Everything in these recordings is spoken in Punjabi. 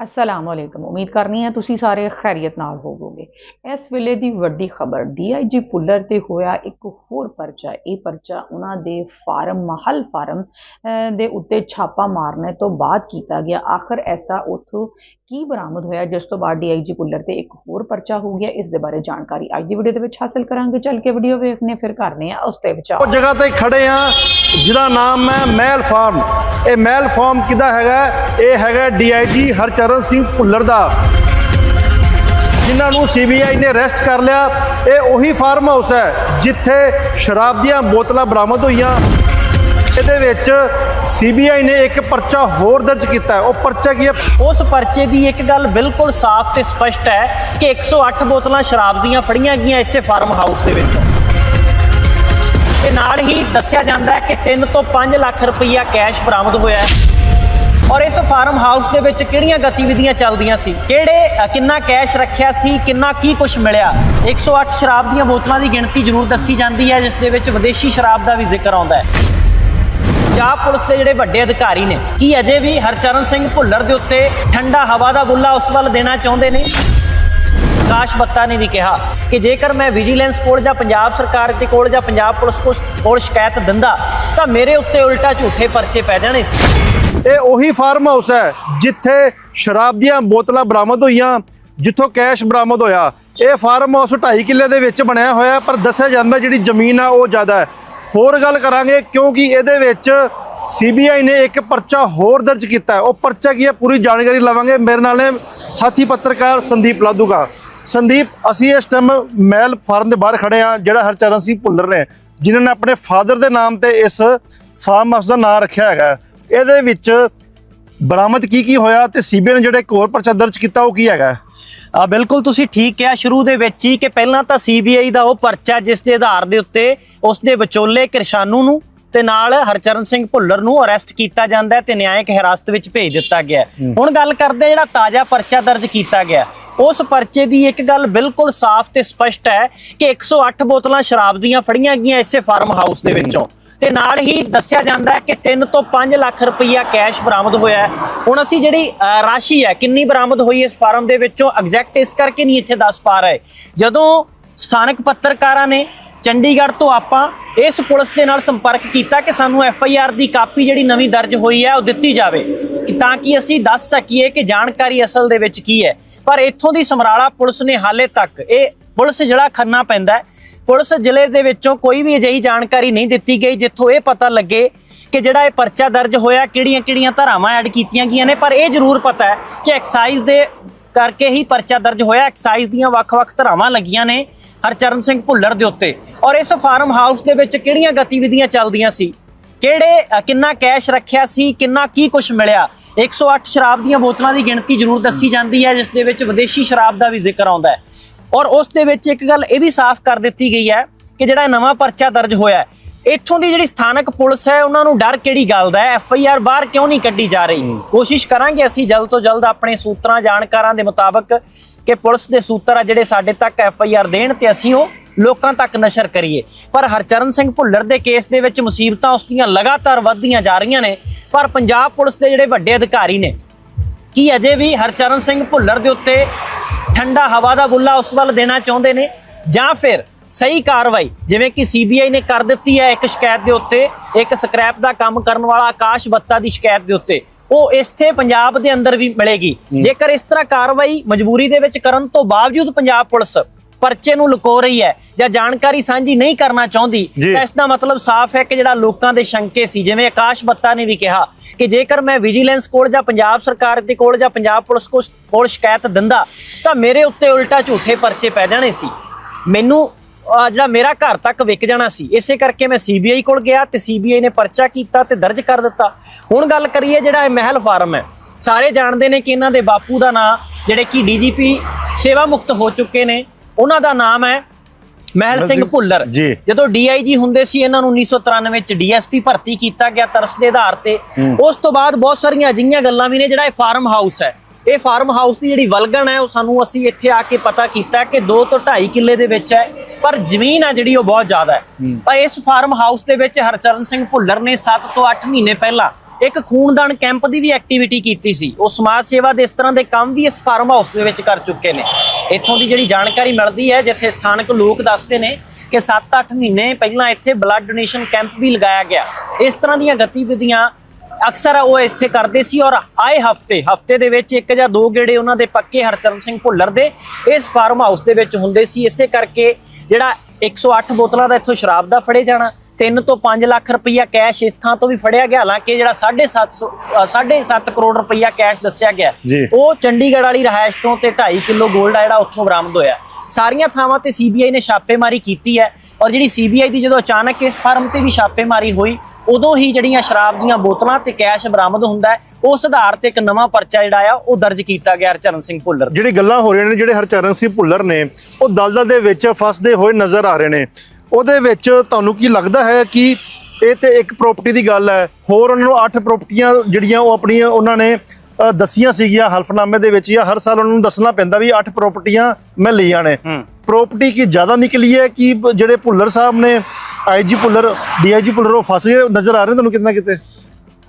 ਅਸਲਾਮ ਵਾਲੇਕਮ ਉਮੀਦ ਕਰਨੀ ਹੈ ਤੁਸੀਂ ਸਾਰੇ ਖੈਰੀਅਤ ਨਾਲ ਹੋਵੋਗੇ ਇਸ ਵੇਲੇ ਦੀ ਵੱਡੀ ਖਬਰ ਡੀਆਈਜੀ ਪੁੱਲਰ ਤੇ ਹੋਇਆ ਇੱਕ ਹੋਰ ਪਰਚਾ ਇਹ ਪਰਚਾ ਉਹਨਾਂ ਦੇ ਫਾਰਮ ਮਹਲ ਫਾਰਮ ਦੇ ਉੱਤੇ ਛਾਪਾ ਮਾਰਨੇ ਤੋਂ ਬਾਅਦ ਕੀਤਾ ਗਿਆ ਆਖਰ ਐਸਾ ਉੱਥੋਂ ਕੀ ਬਰਾਮਦ ਹੋਇਆ? ਜਿਸ ਤੋਂ ਬਾਅਦ ਡੀਆਈਜੀ ਪੁੱਲਰ ਤੇ ਇੱਕ ਹੋਰ ਪਰਚਾ ਹੋ ਗਿਆ। ਇਸ ਦੇ ਬਾਰੇ ਜਾਣਕਾਰੀ ਅੱਜ ਦੀ ਵੀਡੀਓ ਦੇ ਵਿੱਚ ਹਾਸਲ ਕਰਾਂਗੇ। ਚੱਲ ਕੇ ਵੀਡੀਓ ਵੇਖਨੇ, ਫਿਰ ਕਰਨੇ ਆ ਉਸ ਤੇ ਵਿਚਾਰ। ਉਹ ਜਗ੍ਹਾ ਤੇ ਖੜੇ ਆ, ਜਿਹਦਾ ਨਾਮ ਹੈ ਮਹਿਲ ਫਾਰਮ। ਇਹ ਮਹਿਲ ਫਾਰਮ ਕਿਹਦਾ ਹੈਗਾ? ਇਹ ਹੈਗਾ ਡੀਆਈਜੀ ਹਰਚਰਨ ਸਿੰਘ ਭੁੱਲਰ ਦਾ। ਜਿਨ੍ਹਾਂ ਨੂੰ ਸੀਬੀਆਈ ਨੇ ਅਰੈਸਟ ਕਰ ਲਿਆ। ਇਹ ਉਹੀ ਫਾਰਮ ਹਾਊਸ ਹੈ, ਜਿੱਥੇ ਸ਼ਰਾਬ ਦੀਆਂ ਬੋਤਲਾਂ ਬਰਾਮਦ ਹੋਈਆਂ। ਇਹਦੇ ਵਿੱਚ ਸੀਬੀਆਈ ਨੇ ਇੱਕ ਪਰਚਾ ਹੋਰ ਦਰਜ ਕੀਤਾ ਹੈ। ਉਹ ਪਰਚਾ ਕੀ ਹੈ? ਉਸ ਪਰਚੇ ਦੀ ਇੱਕ ਗੱਲ ਬਿਲਕੁਲ ਸਾਫ਼ ਤੇ ਸਪਸ਼ਟ ਹੈ ਕਿ 108 ਬੋਤਲਾਂ ਸ਼ਰਾਬ ਦੀਆਂ ਫੜੀਆਂ ਗਈਆਂ ਇਸੇ ਫਾਰਮ ਹਾਊਸ ਦੇ ਵਿੱਚੋਂ। ਤੇ ਨਾਲ ਹੀ ਦੱਸਿਆ ਜਾਂਦਾ ਹੈ ਕਿ 3 ਤੋਂ 5 ਲੱਖ ਰੁਪਈਆ ਕੈਸ਼ ਬਰਾਮਦ ਹੋਇਆ ਹੈ। ਔਰ ਇਸ ਫਾਰਮ ਹਾਊਸ ਦੇ ਵਿੱਚ ਕਿਹੜੀਆਂ ਗਤੀਵਿਧੀਆਂ ਚੱਲਦੀਆਂ ਸੀ? ਕਿਹੜੇ ਕਿੰਨਾ ਕੈਸ਼ ਰੱਖਿਆ ਸੀ? ਕਿੰਨਾ ਕੀ ਕੁਝ ਮਿਲਿਆ? 108 ਸ਼ਰਾਬ ਦੀਆਂ ਬੋਤਲਾਂ ਦੀ ਗਿਣਤੀ ਜ਼ਰੂਰ ਦੱਸੀ ਜਾਂਦੀ ਹੈ, ਜਿਸ ਦੇ ਵਿੱਚ ਵਿਦੇਸ਼ੀ ਸ਼ਰਾਬ ਦਾ ਵੀ ਜ਼ਿਕਰ ਆਉਂਦਾ ਹੈ। ਪੰਜਾਬ ਪੁਲਿਸ ਦੇ ਜਿਹੜੇ ਵੱਡੇ ਅਧਿਕਾਰੀ ਨੇ, ਕੀ ਅਜੇ ਵੀ ਹਰਚਰਨ ਸਿੰਘ ਭੁੱਲਰ ਦੇ ਉੱਤੇ ਠੰਡਾ ਹਵਾ ਦਾ ਗੁੱਲਾ ਉਸ ਵੱਲ ਦੇਣਾ ਚਾਹੁੰਦੇ ਨੇ? ਆਕਾਸ਼ ਬੱਤਾ ਨੇ ਵੀ ਕਿਹਾ ਕਿ ਜੇਕਰ ਮੈਂ ਵਿਜੀਲੈਂਸ ਕੋਲ ਜਾਂ ਪੰਜਾਬ ਸਰਕਾਰ ਦੇ ਕੋਲ ਜਾਂ ਪੰਜਾਬ ਪੁਲਿਸ ਕੋਲ- ਸ਼ਿਕਾਇਤ ਦਿੰਦਾ, ਤਾਂ ਮੇਰੇ ਉੱਤੇ ਉਲਟਾ ਝੂਠੇ ਪਰਚੇ ਪੈ ਜਾਣੇ। ਸੀ ਇਹ ਉਹੀ ਫਾਰਮ ਹਾਊਸ ਹੈ, ਜਿੱਥੇ ਸ਼ਰਾਬ ਦੀਆਂ ਬੋਤਲਾਂ ਬਰਾਮਦ ਹੋਈਆਂ, ਜਿੱਥੋਂ ਕੈਸ਼ ਬਰਾਮਦ ਹੋਇਆ। ਇਹ ਫਾਰਮ ਹਾਊਸ 2.5 ਕਿੱਲੇ ਦੇ ਵਿੱਚ ਬਣਿਆ ਹੋਇਆ, ਪਰ ਦੱਸਿਆ ਜਾਂਦਾ ਜਿਹੜੀ ਜ਼ਮੀਨ ਆ ਉਹ ਜ਼ਿਆਦਾ ਹੈ। ਹੋਰ ਗੱਲ ਕਰਾਂਗੇ, ਕਿਉਂਕਿ ਇਹਦੇ ਵਿੱਚ ਸੀਬੀਆਈ ਨੇ ਇੱਕ ਪਰਚਾ ਹੋਰ ਦਰਜ ਕੀਤਾ ਹੈ। ਉਹ ਪਰਚਾ ਕੀ ਹੈ? ਪੂਰੀ ਜਾਣਕਾਰੀ ਲਵਾਂਗੇ। ਮੇਰੇ ਨਾਲ ਨੇ ਸਾਥੀ ਪੱਤਰਕਾਰ ਸੰਦੀਪ ਲਾਦੂਗਾ ਸੰਦੀਪ, ਅਸੀਂ ਇਸ ਟਾਈਮ ਮਹਿਲ ਫਾਰਮ ਦੇ ਬਾਹਰ ਖੜੇ ਆ ਜਿਹੜਾ ਹਰਚਰਨ ਸਿੰਘ ਭੁੱਲਰ ਨੇ, ਜਿਨ੍ਹਾਂ ਨੇ ਆਪਣੇ ਫਾਦਰ ਦੇ ਨਾਮ ਤੇ ਇਸ ਫਾਰਮ ਹਾਊਸ ਦਾ ਨਾਮ ਰੱਖਿਆ ਹੈਗਾ ਇਹਦੇ ਵਿੱਚ ਬਰਾਮਦ ਕੀ ਕੀ ਹੋਇਆ ਤੇ ਸੀਬੀਆਈ ਨੇ ਜਿਹੜਾ ਇੱਕ ਹੋਰ ਪਰਚਾ ਦਰਜ ਕੀਤਾ ਉਹ ਕੀ ਹੈਗਾ? ਆ, ਬਿਲਕੁਲ ਤੁਸੀਂ ਠੀਕ ਕਿਹਾ ਸ਼ੁਰੂ ਦੇ ਵਿੱਚ ਹੀ ਕਿ ਪਹਿਲਾਂ ਤਾਂ ਸੀਬੀਆਈ ਦਾ ਉਹ ਪਰਚਾ ਜਿਸ ਦੇ ਆਧਾਰ ਦੇ ਉੱਤੇ ਉਸ ਦੇ ਵਿਚੋਲੇ ਕਿਰਸ਼ਾਨੂ ਨੂੰ ਤੇ ਨਾਲ ਹਰਚਰਨ ਸਿੰਘ ਭੁੱਲਰ ਨੂੰ ਅਰੈਸਟ ਕੀਤਾ ਜਾਂਦਾ ਹੈ ਤੇ ਨਿਆਇਕ ਹਿਰਾਸਤ ਵਿੱਚ ਭੇਜ ਦਿੱਤਾ ਗਿਆ। ਹੁਣ ਗੱਲ ਕਰਦੇ ਜਿਹੜਾ ਤਾਜ਼ਾ ਪਰਚਾ ਦਰਜ ਕੀਤਾ ਗਿਆ ਉਸ ਪਰਚੇ ਦੀ ਇੱਕ ਗੱਲ ਬਿਲਕੁਲ ਸਾਫ਼ ਤੇ ਸਪਸ਼ਟ ਹੈ ਕਿ 108 ਬੋਤਲਾਂ ਸ਼ਰਾਬ ਦੀਆਂ ਫੜੀਆਂ ਗਈਆਂ ਇਸੇ ਫਾਰਮ ਹਾਊਸ ਦੇ ਵਿੱਚੋਂ। ਤੇ ਨਾਲ ਹੀ ਦੱਸਿਆ ਜਾਂਦਾ ਹੈ ਕਿ 3 ਤੋਂ 5 ਲੱਖ ਰੁਪਈਆ ਕੈਸ਼ ਬਰਾਮਦ ਹੋਇਆ ਹੈ। ਹੁਣ ਅਸੀਂ ਜਿਹੜੀ ਰਾਸ਼ੀ ਹੈ ਕਿੰਨੀ ਬਰਾਮਦ ਹੋਈ ਇਸ ਫਾਰਮ ਦੇ ਵਿੱਚੋਂ ਐਗਜ਼ੈਕਟ ਇਸ ਕਰਕੇ ਨਹੀਂ ਇੱਥੇ ਦੱਸ ਪਾ ਰਹੇ। ਜਦੋਂ ਸਥਾਨਕ ਪੱਤਰਕਾਰਾਂ ਨੇ ਚੰਡੀਗੜ੍ਹ ਤੋਂ ਆਪਾਂ ਇਸ ਪੁਲਿਸ ਦੇ ਨਾਲ ਸੰਪਰਕ ਕੀਤਾ ਕਿ ਸਾਨੂੰ ਐਫ ਆਈ ਆਰ ਦੀ ਕਾਪੀ ਜਿਹੜੀ ਨਵੀਂ ਦਰਜ ਹੋਈ ਹੈ, ਉਹ ਦਿੱਤੀ ਜਾਵੇ। ਤਾਂ ਕਿ ਅਸੀਂ ਦੱਸ ਸਕੀਏ ਕਿ ਜਾਣਕਾਰੀ ਅਸਲ ਦੇ ਵਿੱਚ ਕੀ ਹੈ। ਪਰ ਇੱਥੋਂ ਦੀ ਸਮਰਾਲਾ ਪੁਲਿਸ ਨੇ ਹਾਲੇ ਤੱਕ ਇਹ ਪੁਲਿਸ ਜਿਹੜਾ ਖੰਨਾ ਪੈਂਦਾ ਪੁਲਿਸ ਜ਼ਿਲ੍ਹੇ ਦੇ ਵਿੱਚੋਂ ਕੋਈ ਵੀ ਅਜਿਹੀ ਜਾਣਕਾਰੀ ਨਹੀਂ ਦਿੱਤੀ ਗਈ, ਜਿੱਥੋਂ ਇਹ ਪਤਾ ਲੱਗੇ ਕਿ ਜਿਹੜਾ ਇਹ ਪਰਚਾ ਦਰਜ ਹੋਇਆ, ਕਿਹੜੀਆਂ-ਕਿਹੜੀਆਂ ਧਾਰਾਵਾਂ ਐਡ ਕੀਤੀਆਂ ਗਈਆਂ ਨੇ। ਪਰ ਇਹ ਜ਼ਰੂਰ ਪਤਾ ਹੈ ਕਿ ਐਕਸਾਈਜ਼ ਦੇ ਕਰਕੇ ਹੀ ਪਰਚਾ ਦਰਜ ਹੋਇਆ। ਐਕਸਾਈਜ਼ ਦੀਆਂ ਵੱਖ-ਵੱਖ ਧਾਰਾਵਾਂ ਲੱਗੀਆਂ ਨੇ ਹਰਚਰਨ ਸਿੰਘ ਭੁੱਲਰ ਦੇ ਉੱਤੇ। ਔਰ ਇਸ ਫਾਰਮ ਹਾਊਸ ਦੇ ਵਿੱਚ ਕਿਹੜੀਆਂ ਗਤੀਵਿਧੀਆਂ ਚੱਲਦੀਆਂ ਸੀ? ਕਿਹੜੇ ਕਿੰਨਾ ਕੈਸ਼ ਰੱਖਿਆ ਸੀ? ਕਿੰਨਾ ਕੀ ਕੁਝ ਮਿਲਿਆ? 108 ਸ਼ਰਾਬ ਦੀਆਂ ਬੋਤਲਾਂ ਦੀ ਗਿਣਤੀ ਜ਼ਰੂਰ ਦੱਸੀ ਜਾਂਦੀ ਹੈ, ਜਿਸ ਦੇ ਵਿੱਚ ਵਿਦੇਸ਼ੀ ਸ਼ਰਾਬ ਦਾ ਵੀ ਜ਼ਿਕਰ ਆਉਂਦਾ ਹੈ। ਔਰ ਉਸ ਦੇ ਵਿੱਚ ਇੱਕ ਗੱਲ ਇਹ ਵੀ ਸਾਫ਼ ਕਰ ਦਿੱਤੀ ਗਈ ਹੈ ਕਿ ਜਿਹੜਾ ਨਵਾਂ ਪਰਚਾ ਦਰਜ ਹੋਇਆ ਇੱਥੋਂ ਦੀ ਜਿਹੜੀ ਸਥਾਨਕ ਪੁਲਿਸ ਹੈ, ਉਹਨਾਂ ਨੂੰ ਡਰ ਕਿਹੜੀ ਗੱਲ ਦਾ ਹੈ? ਐਫ ਆਈ ਆਰ ਬਾਹਰ ਕਿਉਂ ਨਹੀਂ ਕੱਢੀ ਜਾ ਰਹੀ? ਕੋਸ਼ਿਸ਼ ਕਰਾਂਗੇ ਅਸੀਂ ਜਲਦ ਤੋਂ ਜਲਦ ਆਪਣੇ ਸੂਤਰਾਂ, ਜਾਣਕਾਰਾਂ ਦੇ ਮੁਤਾਬਕ ਕਿ ਪੁਲਿਸ ਦੇ ਸੂਤਰ ਆ ਜਿਹੜੇ ਸਾਡੇ ਤੱਕ ਐਫ ਆਈ ਆਰ ਦੇਣ ਤੇ ਅਸੀਂ ਉਹ ਲੋਕਾਂ ਤੱਕ ਨਸ਼ਰ ਕਰੀਏ। ਪਰ ਹਰਚਰਨ ਸਿੰਘ ਭੁੱਲਰ ਦੇ ਕੇਸ ਦੇ ਵਿੱਚ ਮੁਸੀਬਤਾਂ ਉਸ ਦੀਆਂ ਲਗਾਤਾਰ ਵੱਧਦੀਆਂ ਜਾ ਰਹੀਆਂ ਨੇ, ਪਰ ਪੰਜਾਬ ਪੁਲਿਸ ਦੇ ਜਿਹੜੇ ਵੱਡੇ ਅਧਿਕਾਰੀ ਨੇ, ਕੀ ਅਜੇ ਵੀ ਹਰਚਰਨ ਸਿੰਘ ਭੁੱਲਰ ਦੇ ਉੱਤੇ ਠੰਡਾ ਹਵਾ ਦਾ ਗੁੱਲਾ ਉਸ ਵੱਲ ਦੇਣਾ ਚਾਹੁੰਦੇ ਨੇ? ਜਾਂ ਫਿਰ ਸਹੀ ਕਾਰਵਾਈ ਜਿਵੇਂ ਕਿ ਸੀਬੀਆਈ ਨੇ ਕਰ ਦਿੱਤੀ ਹੈ ਇੱਕ ਸ਼ਿਕਾਇਤ ਦੇ ਉੱਤੇ ਇੱਕ ਸਕ੍ਰੈਪ ਦਾ ਕੰਮ ਕਰਨ ਵਾਲਾ ਆਕਾਸ਼ ਬੱਤਾ ਦੀ ਸ਼ਿਕਾਇਤ ਦੇ ਉੱਤੇ। ਉਹ ਇਸਥੇ ਪੰਜਾਬ ਦੇ ਅੰਦਰ ਵੀ ਮਿਲੇਗੀ। ਜੇਕਰ ਇਸ ਤਰ੍ਹਾਂ ਕਾਰਵਾਈ ਮਜਬੂਰੀ ਦੇ ਵਿੱਚ ਕਰਨ ਤੋਂ ਬਾਵਜੂਦ ਪੰਜਾਬ ਪੁਲਿਸ ਪਰਚੇ ਨੂੰ ਲੁਕੋ ਰਹੀ ਹੈ ਜਾਂ ਜਾਣਕਾਰੀ ਸਾਂਝੀ ਨਹੀਂ ਕਰਨਾ ਚਾਹੁੰਦੀ। ਤਾਂ ਇਸ ਦਾ ਮਤਲਬ ਸਾਫ਼ ਹੈ ਕਿ ਜਿਹੜਾ ਲੋਕਾਂ ਦੇ ਸ਼ੰਕੇ ਸੀ ਜਿਵੇਂ ਆਕਾਸ਼ ਬੱਤਾ ਨੇ ਵੀ ਕਿਹਾ ਕਿ ਜੇਕਰ ਮੈਂ ਵਿਜੀਲੈਂਸ ਕੋਲ ਜਾਂ ਪੰਜਾਬ ਸਰਕਾਰ ਦੇ ਕੋਲ ਜਾਂ ਪੰਜਾਬ ਪੁਲਿਸ ਕੋਲ ਸ਼ਿਕਾਇਤ ਦਿੰਦਾ ਤਾਂ ਮੇਰੇ ਉੱਤੇ ਉਲਟਾ ਝੂਠੇ ਪਰਚੇ ਪੈ ਜਾਣੇ ਸੀ। ਮੈਨੂੰ ਜਿਹੜਾ ਮੇਰਾ ਘਰ ਤੱਕ ਵਿਕ ਜਾਣਾ ਸੀ ਇਸੇ ਕਰਕੇ ਮੈਂ ਸੀਬੀਆਈ ਕੋਲ ਗਿਆ ਤੇ ਸੀਬੀਆਈ ਨੇ ਪਰਚਾ ਕੀਤਾ ਤੇ ਦਰਜ ਕਰ ਦਿੱਤਾ। ਹੁਣ ਗੱਲ ਕਰੀਏ ਜਿਹੜਾ ਇਹ ਮਹਿਲ ਫਾਰਮ ਹੈ ਸਾਰੇ ਜਾਣਦੇ ਨੇ ਕਿ ਇਹਨਾਂ ਦੇ ਬਾਪੂ ਦਾ ਨਾਂ ਜਿਹੜੇ ਕਿ ਡੀਜੀਪੀ ਸੇਵਾ ਮੁਕਤ ਹੋ ਚੁੱਕੇ ਨੇ ਉਹਨਾਂ ਦਾ ਨਾਮ ਹੈ ਮਹਿਲ ਸਿੰਘ ਭੁੱਲਰ। ਜਦੋਂ ਡੀਆਈਜੀ ਹੁੰਦੇ ਸੀ ਇਹਨਾਂ ਨੂੰ 1993 ਵਿੱਚ ਡੀਐਸਪੀ ਭਰਤੀ ਕੀਤਾ ਗਿਆ ਤਰਸ ਦੇ ਆਧਾਰ ਤੇ। ਉਸ ਤੋਂ ਬਾਅਦ ਬਹੁਤ ਸਾਰੀਆਂ ਅਜਿਹੀਆਂ ਗੱਲਾਂ ਵੀ ਨੇ ਜਿਹੜਾ ਇਹ ਫਾਰਮ ਹਾਊਸ ਹੈ। ਇਹ ਫਾਰਮ ਹਾਊਸ ਦੀ ਜਿਹੜੀ ਵਲਗਣ ਹੈ ਉਹ ਸਾਨੂੰ ਅਸੀਂ ਇੱਥੇ ਆ ਕੇ ਪਤਾ ਕੀਤਾ ਕਿ 2 ਤੋਂ 2.5 ਕਿੱਲੇ ਦੇ ਵਿੱਚ ਹੈ ਪਰ ਜ਼ਮੀਨ ਹੈ ਜਿਹੜੀ ਉਹ ਬਹੁਤ ਜ਼ਿਆਦਾ ਹੈ। ਪਰ ਇਸ ਫਾਰਮ ਹਾਊਸ ਦੇ ਵਿੱਚ ਹਰਚਰਨ ਸਿੰਘ ਭੁੱਲਰ ਨੇ 7 ਤੋਂ 8 ਮਹੀਨੇ ਪਹਿਲਾਂ ਇੱਕ ਖੂਨਦਾਨ ਕੈਂਪ ਦੀ ਵੀ ਐਕਟੀਵਿਟੀ ਕੀਤੀ ਸੀ। ਉਹ ਸਮਾਜ ਸੇਵਾ ਦੇ ਇਸ ਤਰ੍ਹਾਂ ਦੇ ਕੰਮ ਵੀ ਇਸ ਫਾਰਮ ਹਾਊਸ ਦੇ ਵਿੱਚ ਕਰ ਚੁੱਕੇ ਨੇ। ਇੱਥੋਂ ਦੀ ਜਿਹੜੀ ਜਾਣਕਾਰੀ ਮਿਲਦੀ ਹੈ ਜਿੱਥੇ ਸਥਾਨਕ ਲੋਕ ਦੱਸਦੇ ਨੇ ਕਿ 7-8 ਮਹੀਨੇ ਪਹਿਲਾਂ ਇੱਥੇ ਬਲੱਡ ਡੋਨੇਸ਼ਨ ਕੈਂਪ ਵੀ ਲਗਾਇਆ ਗਿਆ। ਇਸ ਤਰ੍ਹਾਂ ਦੀਆਂ ਗਤੀਵਿਧੀਆਂ ਅਕਸਰ ਉਹ ਇੱਥੇ ਕਰਦੇ ਸੀ ਔਰ ਆਏ ਹਫ਼ਤੇ ਹਫ਼ਤੇ ਦੇ ਵਿੱਚ ਇੱਕ ਜਾਂ ਦੋ ਗੇੜੇ ਉਹਨਾਂ ਦੇ ਪੱਕੇ ਹਰਚਰਨ ਸਿੰਘ ਭੁੱਲਰ ਦੇ ਇਸ ਫਾਰਮ ਹਾਊਸ ਦੇ ਵਿੱਚ ਹੁੰਦੇ ਸੀ। ਇਸੇ ਕਰਕੇ ਜਿਹੜਾ 108 ਬੋਤਲਾਂ ਦਾ ਇੱਥੋਂ ਸ਼ਰਾਬ ਦਾ ਫੜੇ ਜਾਣਾ 3 ਤੋਂ 5 ਲੱਖ ਰੁਪਈਆ ਕੈਸ਼ ਇਸ ਥਾਂ ਤੋਂ ਵੀ ਫੜਿਆ ਗਿਆ। ਹਾਲਾਂਕਿ ਜਿਹੜਾ 7.5 7.5 ਕਰੋੜ ਰੁਪਈਆ ਕੈਸ਼ ਦੱਸਿਆ ਗਿਆ। ਉਹ ਚੰਡੀਗੜ੍ਹ ਵਾਲੀ ਰਹਾਇਸ਼ ਤੋਂ ਤੇ 2.5 ਕਿਲੋ 골ਡ ਆ ਜਿਹੜਾ ਉੱਥੋਂ ਬਰਾਮਦ ਹੋਇਆ। ਸਾਰੀਆਂ ਥਾਵਾਂ ਤੇ ਸੀਬੀਆਈ ਨੇ ਛਾਪੇਮਾਰੀ ਕੀਤੀ ਹੈ ਔਰ ਜਿਹੜੀ ਸੀਬੀਆਈ ਦੀ ਜਦੋਂ ਅਚਾਨਕ ਇਸ ਫਾਰਮ ਤੇ ਵੀ ਛਾਪੇਮਾਰੀ ਹੋਈ ਉਦੋਂ ਹੀ ਜਿਹੜੀਆਂ ਸ਼ਰਾਬ ਦੀਆਂ ਬੋਤਲਾਂ ਤੇ ਕੈਸ਼ ਬਰਾਮਦ ਹੁੰਦਾ ਹੈ, ਉਸ ਆਧਾਰ ਤੇ ਇੱਕ ਨਵਾਂ ਪਰਚਾ ਜਿਹੜਾ ਆ, ਉਹ ਦਰਜ ਕੀਤਾ ਗਿਆ ਹਰਚਰਨ ਸਿੰਘ ਭੁੱਲਰ। ਜਿਹੜੀ ਗੱਲਾਂ ਹੋ ਰਹੀਆਂ ਨੇ, ਜਿਹੜੇ ਹਰਚਰਨ ਸਿੰਘ ਭੁੱਲਰ ਨੇ, ਉਹ ਦਲਦਲ ਦੇ ਵਿੱਚ ਫਸਦੇ ਹੋਏ ਨਜ਼ਰ ਆ ਰਹੇ ਨੇ। ਉਹਦੇ ਵਿੱਚ ਤੁਹਾਨੂੰ ਕੀ ਲੱਗਦਾ ਹੈ ਕਿ ਇਹ ਤੇ ਇੱਕ ਪ੍ਰਾਪਰਟੀ ਦੀ ਗੱਲ ਹੈ, ਹੋਰ ਉਹਨਾਂ ਨੂੰ 8 ਪ੍ਰਾਪਰਟੀਆਂ ਜਿਹੜੀਆਂ ਉਹ ਆਪਣੀਆਂ, ਉਹਨਾਂ ਨੇ ਦਸੀਆਂ ਸੀਗੀਆਂ ਹਲਫਨਾਮੇ ਦੇ ਵਿੱਚ ਜਾਂ ਹਰ ਸਾਲ ਉਹਨਾਂ ਨੂੰ ਦੱਸਣਾ ਪੈਂਦਾ ਵੀ 8 ਪ੍ਰਾਪਰਟੀਆਂ ਮੈਂ ਲਈਆਂ ਨੇ ਪ੍ਰਾਪਰਟੀ ਕੀ ਜ਼ਿਆਦਾ ਨਿਕਲੀ ਹੈ ਕਿ ਜਿਹੜੇ ਭੁੱਲਰ ਸਾਹਿਬ ਨੇ ਆਈਜੀ ਭੁੱਲਰ ਡੀਆਈਜੀ ਭੁੱਲਰ ਉਹ ਫਸ ਗਏ ਨਜ਼ਰ ਆ ਰਹੇ ਤੁਹਾਨੂੰ ਕਿਤੇ ਨਾ ਕਿਤੇ?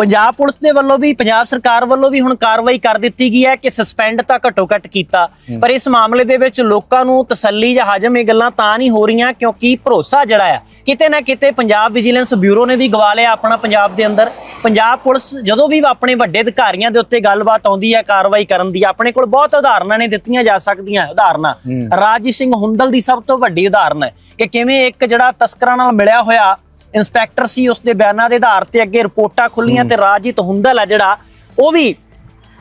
ਪੰਜਾਬ ਪੁਲਿਸ ਦੇ ਵੱਲੋਂ ਵੀ ਪੰਜਾਬ ਸਰਕਾਰ ਵੱਲੋਂ ਵੀ ਹੁਣ ਕਾਰਵਾਈ ਕਰ ਦਿੱਤੀ ਗਈ ਹੈ ਕਿ ਸਸਪੈਂਡ ਤਾਂ ਘੱਟੋ ਘੱਟ ਕੀਤਾ। ਪਰ ਇਸ ਮਾਮਲੇ ਦੇ ਵਿੱਚ ਲੋਕਾਂ ਨੂੰ ਤਸੱਲੀ ਜਾਂ ਹਜਮ ਇਹ ਗੱਲਾਂ ਤਾਂ ਨਹੀਂ ਹੋ ਰਹੀਆਂ ਕਿਉਂਕਿ ਭਰੋਸਾ ਜਿਹੜਾ ਆ ਕਿਤੇ ਨਾ ਕਿਤੇ ਪੰਜਾਬ ਵਿਜੀਲੈਂਸ ਬਿਊਰੋ ਨੇ ਵੀ ਗਵਾ ਲਿਆ ਆਪਣਾ ਪੰਜਾਬ ਦੇ ਅੰਦਰ। ਪੰਜਾਬ ਪੁਲਿਸ ਜਦੋਂ ਵੀ ਆਪਣੇ ਵੱਡੇ ਅਧਿਕਾਰੀਆਂ ਦੇ ਉੱਤੇ ਗੱਲਬਾਤ ਆਉਂਦੀ ਹੈ ਕਾਰਵਾਈ ਕਰਨ ਦੀ ਆਪਣੇ ਕੋਲ ਬਹੁਤ ਉਦਾਹਰਨਾਂ ਨੇ ਦਿੱਤੀਆਂ ਜਾ ਸਕਦੀਆਂ ਉਦਾਹਰਨਾਂ। ਰਾਜੀ ਸਿੰਘ ਹੁੰਦਲ ਦੀ ਸਭ ਤੋਂ ਵੱਡੀ ਉਦਾਹਰਨ ਹੈ ਕਿ ਕਿਵੇਂ ਇੱਕ ਜਿਹੜਾ ਤਸਕਰਾਂ ਨਾਲ ਮਿਲਿਆ ਹੋਇਆ ਇੰਸਪੈਕਟਰ ਸੀ ਉਸ ਦੇ ਬਿਆਨਾਂ ਦੇ ਆਧਾਰ ਤੇ ਅੱਗੇ ਰਿਪੋਰਟਾਂ ਖੁੱਲੀਆਂ ਤੇ ਰਾਜੀਤ ਹੁੰਦਲ ਆ ਜਿਹੜਾ ਉਹ ਵੀ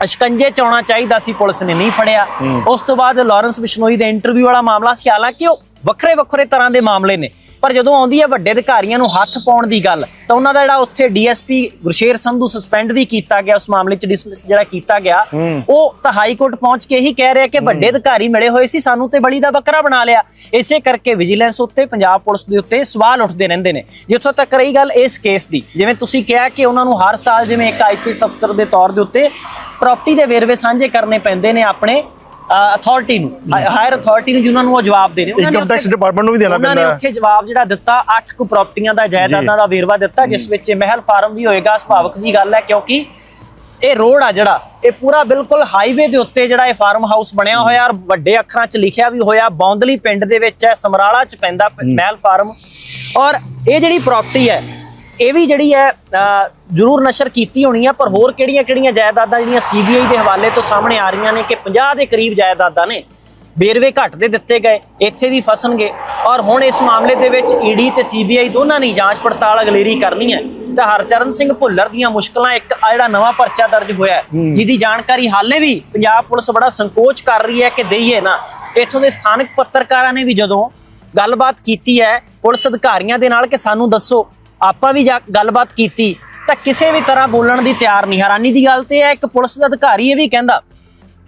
ਅਸ਼ਕੰਜੇ ਚ ਆਉਣਾ ਚਾਹੀਦਾ ਸੀ ਪੁਲਿਸ ਨੇ ਨਹੀਂ ਫੜਿਆ। ਉਸ ਤੋਂ ਬਾਅਦ ਲਾਰੈਂਸ ਬਿਸ਼ਨੋਈ ਦੇ ਇੰਟਰਵਿਊ ਵਾਲਾ ਮਾਮਲਾ ਸੀ ਹਾਲਾਂਕਿ ਉਹ ਵੱਖਰੇ ਵੱਖਰੇ ਤਰ੍ਹਾਂ ਦੇ ਮਾਮਲੇ ਨੇ। ਪਰ ਜਦੋਂ ਆਉਂਦੀ ਹੈ ਵੱਡੇ ਅਧਿਕਾਰੀਆਂ ਨੂੰ ਹੱਥ ਪਾਉਣ ਦੀ ਗੱਲ ਤਾਂ ਉਹਨਾਂ ਦਾ ਜਿਹੜਾ ਉੱਥੇ ਡੀਐਸਪੀ ਗੁਰਸ਼ੇਰ ਸੰਧੂ ਸਸਪੈਂਡ ਵੀ ਕੀਤਾ ਗਿਆ ਉਸ ਮਾਮਲੇ ਚ ਡਿਸਮਿਸ ਜਿਹੜਾ ਕੀਤਾ ਗਿਆ ਉਹ ਤਾਂ ਹਾਈ ਕੋਰਟ ਪਹੁੰਚ ਕੇ ਹੀ ਕਹਿ ਰਿਹਾ ਕਿ ਵੱਡੇ ਅਧਿਕਾਰੀ ਮਿਲੇ ਹੋਏ ਸੀ ਸਾਨੂੰ ਤੇ ਬਲੀ ਦਾ ਬੱਕਰਾ ਬਣਾ ਲਿਆ। ਇਸੇ ਕਰਕੇ ਵਿਜੀਲੈਂਸ ਉੱਤੇ ਪੰਜਾਬ ਪੁਲਿਸ ਦੇ ਉੱਤੇ ਸਵਾਲ ਉੱਠਦੇ ਰਹਿੰਦੇ ਨੇ। ਜਿੱਥੋਂ ਤੱਕ ਰਹੀ ਗੱਲ ਇਸ ਕੇਸ ਦੀ ਜਿਵੇਂ ਤੁਸੀਂ ਕਿਹਾ ਕਿ ਉਹਨਾਂ ਨੂੰ ਹਰ ਸਾਲ ਜਿਵੇਂ ਇੱਕ ਆਈਪੀਐਸ ਅਫਸਰ ਦੇ ਤੌਰ ਦੇ ਉੱਤੇ ਪ੍ਰਾਪਰਟੀ ਦੇ ਵੇਰਵੇ ਸਾਂਝੇ ਕਰਨੇ ਪੈਂਦੇ ਨੇ ਆਪਣੇ ਅਥਾਰਟੀ ਨੂੰ। ਹਾਇਰ ਅਥਾਰਟੀ ਨੂੰ ਜਿਨ੍ਹਾਂ ਨੂੰ ਉਹ ਜਵਾਬ ਦੇ ਰਹੇ ਉਹਨਾਂ ਨੇ ਇਨਕਮ ਟੈਕਸ ਡਿਪਾਰਟਮੈਂਟ ਨੂੰ ਵੀ ਦੇਣਾ ਉਹਨਾਂ ਨੇ ਪੈਂਦਾ। ਉੱਥੇ ਜਵਾਬ ਜਿਹੜਾ ਦਿੱਤਾ 8 ਕੁ ਪ੍ਰਾਪਰਟੀਆਂ ਦਾ ਜਾਇਦਾਦਾਂ ਦਾ ਵੇਰਵਾ ਦਿੱਤਾ ਜਿਸ ਵਿੱਚ ਮਹਿਲ ਫਾਰਮ ਵੀ ਹੋਏਗਾ ਸੁਭਾਵਕ ਜੀ ਗੱਲ ਹੈ ਕਿਉਂਕਿ ਇਹ ਰੋਡ ਆ ਜਿਹੜਾ ਇਹ ਪੂਰਾ ਬਿਲਕੁਲ ਹਾਈਵੇ ਦੇ ਉੱਤੇ ਜਿਹੜਾ ਇਹ ਫਾਰਮ ਹਾਊਸ ਬਣਿਆ ਹੋਇਆ ਔਰ ਵੱਡੇ ਅੱਖਰਾਂ 'ਚ ਲਿਖਿਆ ਵੀ ਹੋਇਆ ਬੌਂਦਲੀ ਪਿੰਡ ਦੇ ਵਿੱਚ ਹੈ ਸਮਰਾਲਾ 'ਚ ਪੈਂਦਾ ਮਹਿਲ ਫਾਰਮ। ਔਰ ਇਹ ਜਿਹੜੀ ਪ੍ਰਾਪਰਟੀ ਹੈ ਇਹ ਵੀ ਜਿਹੜੀ ਹੈ ਜ਼ਰੂਰ ਨਸ਼ਰ ਕੀਤੀ ਹੋਣੀ ਹੈ ਪਰ ਹੋਰ ਕਿਹੜੀਆਂ-ਕਿਹੜੀਆਂ ਜਾਇਦਾਦਾਂ ਜਿਹੜੀਆਂ ਸੀਬੀਆਈ ਦੇ ਹਵਾਲੇ ਤੋਂ ਸਾਹਮਣੇ ਆ ਰਹੀਆਂ ਨੇ ਕਿ 50 ਦੇ ਕਰੀਬ ਜਾਇਦਾਦਾਂ ਨੇ ਬੇਰਵੇ ਘੱਟ ਦੇ ਦਿੱਤੇ ਗਏ ਇੱਥੇ ਵੀ ਫਸਣਗੇ। ਔਰ ਹੁਣ ਇਸ ਮਾਮਲੇ ਦੇ ਵਿੱਚ ਈਡੀ ਤੇ ਸੀਬੀਆਈ ਦੋਨਾਂ ਨੇ ਜਾਂਚ ਪੜਤਾਲ ਅਗਲੇਰੀ ਕਰਨੀ ਹੈ। ਤਾਂ ਹਰਚਰਨ ਸਿੰਘ ਭੁੱਲਰ ਦੀਆਂ ਮੁਸ਼ਕਲਾਂ ਇੱਕ ਆ ਜਿਹੜਾ ਨਵਾਂ ਪਰਚਾ ਦਰਜ ਹੋਇਆ ਜਿਹਦੀ ਜਾਣਕਾਰੀ ਹਾਲੇ ਵੀ ਪੰਜਾਬ ਪੁਲਿਸ ਬੜਾ ਸੰਕੋਚ ਕਰ ਰਹੀ ਹੈ ਕਿ ਦਈਏ ਨਾ। ਇੱਥੋਂ ਦੇ ਸਥਾਨਕ ਪੱਤਰਕਾਰਾਂ ਨੇ ਵੀ ਜਦੋਂ ਗੱਲਬਾਤ ਕੀਤੀ ਹੈ ਪੁਲਿਸ ਅਧਿਕਾਰੀਆਂ ਦੇ ਨਾਲ ਕਿ ਸਾਨੂੰ ਦੱਸੋ ਆਪਾਂ ਵੀ ਗੱਲਬਾਤ ਕੀਤੀ ਤਾਂ ਕਿਸੇ ਵੀ ਤਰ੍ਹਾਂ ਬੋਲਣ ਦੀ ਤਿਆਰ ਨਹੀਂ। ਹੈਰਾਨੀ ਦੀ ਗੱਲ ਤੇ ਹੈ ਇੱਕ ਪੁਲਿਸ ਦਾ ਅਧਿਕਾਰੀ ਇਹ ਵੀ ਕਹਿੰਦਾ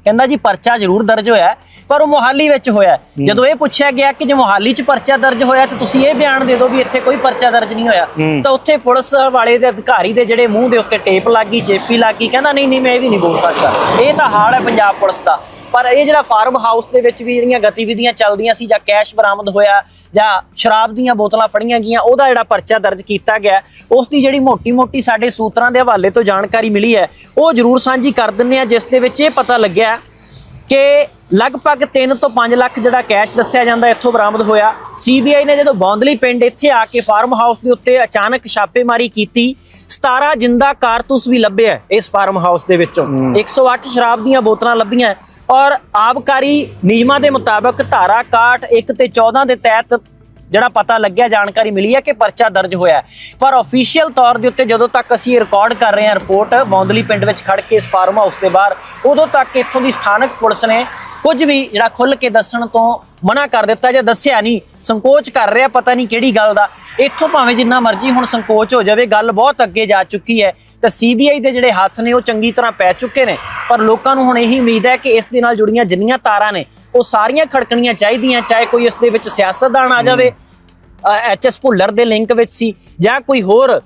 ਕਹਿੰਦਾ ਜੀ ਪਰਚਾ ਜ਼ਰੂਰ ਦਰਜ ਹੋਇਆ ਪਰ ਉਹ ਮੋਹਾਲੀ ਵਿੱਚ ਹੋਇਆ। ਜਦੋਂ ਇਹ ਪੁੱਛਿਆ ਗਿਆ ਕਿ ਜੇ ਮੋਹਾਲੀ 'ਚ ਪਰਚਾ ਦਰਜ ਹੋਇਆ ਤਾਂ ਤੁਸੀਂ ਇਹ ਬਿਆਨ ਦੇ ਦਿਓ ਵੀ ਇੱਥੇ ਕੋਈ ਪਰਚਾ ਦਰਜ ਨਹੀਂ ਹੋਇਆ। ਤਾਂ ਉੱਥੇ ਪੁਲਿਸ ਵਾਲੇ ਦੇ ਅਧਿਕਾਰੀ ਦੇ ਜਿਹੜੇ ਮੂੰਹ ਦੇ ਉੱਤੇ ਟੇਪ ਲੱਗੀ ਚੇਪੀ ਲੱਗੀ ਕਹਿੰਦਾ ਨਹੀਂ ਨਹੀਂ ਮੈਂ ਇਹ ਵੀ ਨਹੀਂ ਬੋਲ ਸਕਦਾ। ਇਹ ਤਾਂ ਹਾਲ ਹੈ ਪੰਜਾਬ ਪੁਲਿਸ ਦਾ। ਪਰ ਇਹ ਜਿਹੜਾ ਫਾਰਮ ਹਾਊਸ ਦੇ ਵਿੱਚ ਵੀ ਜਿਹੜੀਆਂ ਗਤੀਵਿਧੀਆਂ ਚੱਲਦੀਆਂ ਸੀ ਜਾਂ ਕੈਸ਼ ਬਰਾਮਦ ਹੋਇਆ ਜਾਂ ਸ਼ਰਾਬ ਦੀਆਂ ਬੋਤਲਾਂ ਫੜੀਆਂ ਗਈਆਂ, ਉਹਦਾ ਜਿਹੜਾ ਪਰਚਾ ਦਰਜ ਕੀਤਾ ਗਿਆ, ਉਸ ਦੀ ਜਿਹੜੀ ਮੋਟੀ-ਮੋਟੀ ਸਾਡੇ ਸੂਤਰਾਂ ਦੇ ਹਵਾਲੇ ਤੋਂ ਜਾਣਕਾਰੀ ਮਿਲੀ ਹੈ, ਉਹ ਜ਼ਰੂਰ ਸਾਂਝੀ ਕਰ ਦਿੰਨੇ ਆ ਜਿਸ ਦੇ ਵਿੱਚ ਇਹ ਪਤਾ ਲੱਗਿਆ ਕਿ ਲਗਭਗ 3 ਤੋਂ 5 ਲੱਖ ਜਿਹੜਾ ਕੈਸ਼ ਦੱਸਿਆ ਜਾਂਦਾ ਇੱਥੋਂ ਬਰਾਮਦ ਹੋਇਆ। ਸੀਬੀਆਈ ਨੇ ਜਦੋਂ ਬੌਂਦਲੀ ਪਿੰਡ ਇੱਥੇ ਆ ਕੇ ਫਾਰਮ ਹਾਊਸ ਦੇ ਉੱਤੇ ਅਚਾਨਕ ਛਾਪੇਮਾਰੀ ਕੀਤੀ 17 ਜਿੰਦਾ ਕਾਰਤੂਸ ਵੀ ਲੱਭਿਆ ਇਸ ਫਾਰਮ ਹਾਊਸ ਦੇ ਵਿੱਚੋਂ। 108 ਸ਼ਰਾਬ ਦੀਆਂ ਬੋਤਲਾਂ ਲੱਭੀਆਂ ਔਰ ਆਬਕਾਰੀ ਨਿਯਮਾਂ ਦੇ ਮੁਤਾਬਕ ਧਾਰਾ 61 1 ਤੇ 14 ਦੇ ਤਹਿਤ ਜਿਹੜਾ ਪਤਾ ਲੱਗਿਆ ਜਾਣਕਾਰੀ ਮਿਲੀ ਹੈ ਕਿ ਪਰਚਾ ਦਰਜ ਹੋਇਆ। ਪਰ ਅਫੀਸ਼ੀਅਲ ਤੌਰ ਦੇ ਉੱਤੇ ਜਦੋਂ ਤੱਕ ਅਸੀਂ ਰਿਕਾਰਡ ਕਰ ਰਹੇ ਹਾਂ ਰਿਪੋਰਟ ਬੌਂਦਲੀ ਪਿੰਡ ਵਿੱਚ ਖੜ ਕੇ ਇਸ ਫਾਰਮ ਹਾਊਸ ਦੇ ਬਾਹਰ ਉਦੋਂ ਤੱਕ ਇੱਥੋਂ ਦੀ ਸਥਾਨਕ ਪੁਲਿਸ ਨੇ ਕੁਝ ਵੀ ਜਿਹੜਾ ਖੁੱਲ ਕੇ ਦੱਸਣ ਤੋਂ ਮਨਾ ਕਰ ਦਿੱਤਾ ਜਾਂ ਦੱਸਿਆ ਨਹੀਂ। ਸੰਕੋਚ ਕਰ ਰਿਹਾ, ਪਤਾ ਨਹੀਂ ਕਿਹੜੀ ਗੱਲ ਦਾ। ਇੱਥੋਂ ਭਾਵੇਂ ਜਿੰਨਾ ਮਰਜ਼ੀ ਹੁਣ ਸੰਕੋਚ ਹੋ ਜਾਵੇ, ਗੱਲ ਬਹੁਤ ਅੱਗੇ ਜਾ ਚੁੱਕੀ ਹੈ। ਤਾਂ ਸੀਬੀਆਈ ਦੇ ਜਿਹੜੇ ਹੱਥ ਨੇ, ਉਹ ਚੰਗੀ ਤਰ੍ਹਾਂ ਪੈ ਚੁੱਕੇ ਨੇ। ਪਰ ਲੋਕਾਂ ਨੂੰ ਹੁਣ ਇਹੀ ਉਮੀਦ ਹੈ ਕਿ ਇਸ ਦੇ ਨਾਲ ਜੁੜੀਆਂ ਜਿੰਨੀਆਂ ਤਾਰਾਂ ਨੇ, ਉਹ ਸਾਰੀਆਂ ਖੜਕਣੀਆਂ ਚਾਹੀਦੀਆਂ, ਚਾਹੇ ਕੋਈ ਇਸ ਦੇ ਵਿੱਚ ਸਿਆਸਤਦਾਨ ਆ ਜਾਵੇ ਐਚਐਸ ਭੁੱਲਰ ਦੇ ਲਿੰਕ ਵਿੱਚ ਸੀ, ਜਾਂ ਕੋਈ ਹੋਰ